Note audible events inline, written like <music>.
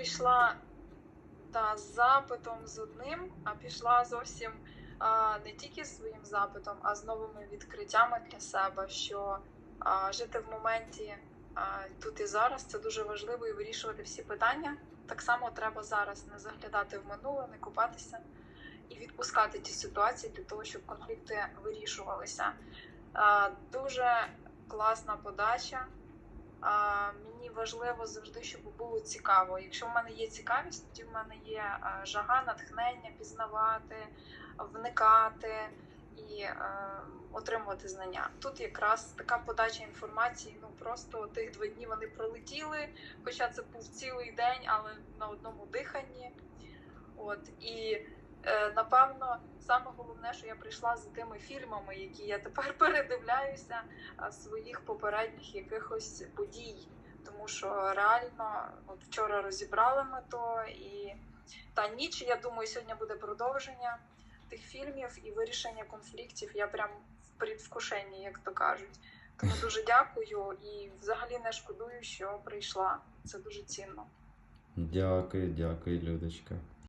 Прийшла та з запитом з одним, а пішла зовсім а, не тільки своїм запитом, а з новими відкриттями для себе, що а, жити в моменті а, тут і зараз це дуже важливо і вирішувати всі питання. Так само треба зараз не заглядати в минуле, не купатися і відпускати ті ситуації для того, щоб конфлікти вирішувалися. Дуже класна подача. Важливо завжди, щоб було цікаво. Якщо в мене є цікавість, тоді в мене є жага, натхнення, пізнавати, вникати і е, отримувати знання. Тут якраз така подача інформації. Ну просто тих два дні вони пролетіли, хоча це був цілий день, але на одному диханні. От і е, напевно, саме головне, що я прийшла за тими фільмами, які я тепер <laughs> передивляюся своїх попередніх якихось подій. Тому що реально от вчора розібрали ми то і та ніч, я думаю, сьогодні буде продовження тих фільмів і вирішення конфліктів. Я прям в предвкушенні, як то кажуть. Тому дуже дякую і взагалі не шкодую, що прийшла. Це дуже цінно. Дякую, дякую, Людочка.